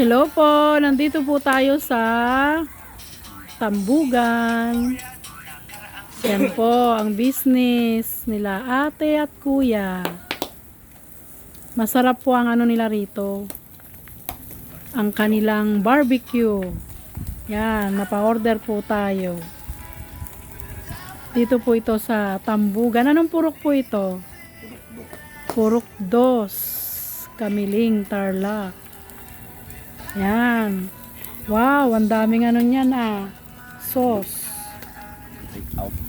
Hello po, nandito po tayo sa Tambugan. Yan po ang business nila ate at kuya. Masarap po ang ano nila rito. Ang kanilang barbecue. Yan, napa-order po tayo. Dito po ito sa Tambugan. Anong purok po ito? Purok dos. Kamiling Tarlac. Yan. Wow, ang daming ano niyan ah. Sauce.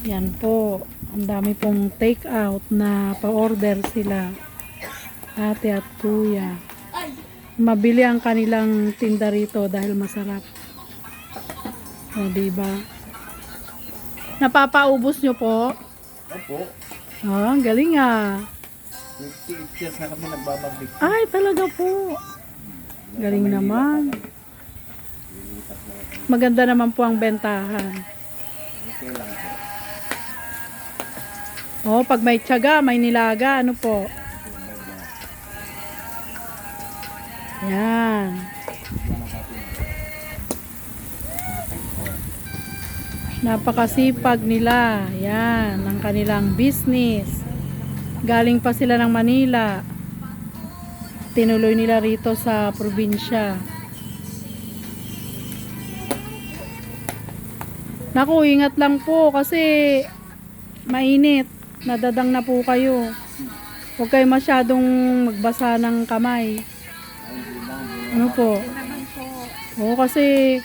Yan po. Ang dami pong take out na pa-order sila. Ate at kuya. Mabili ang kanilang tinda rito dahil masarap. O, diba? Napapaubos nyo po? Opo. Oh, ang galing ah. 58 years na kami. Ay, talaga po. Galing naman. Maganda naman po ang bentahan. Oh, pag may tiyaga, may nilaga, ano po? Yan. Napakasipag nila. Yan, ang kanilang business. Galing pa sila ng Manila. Tinuloy nila rito sa probinsya. Naku, ingat lang po kasi mainit. Nadadang na po kayo. Huwag kayo masyadong magbasa ng kamay. Ano po? Oo, kasi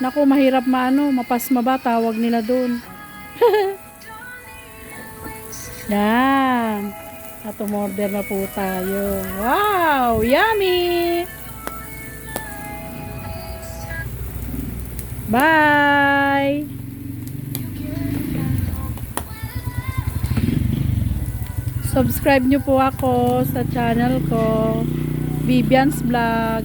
naku, mahirap maano, mapasma ba tawag nila doon. Yan. At umorder na po tayo. Wow! Yummy! Bye! Subscribe nyo po ako sa channel ko, Vivian's Vlog.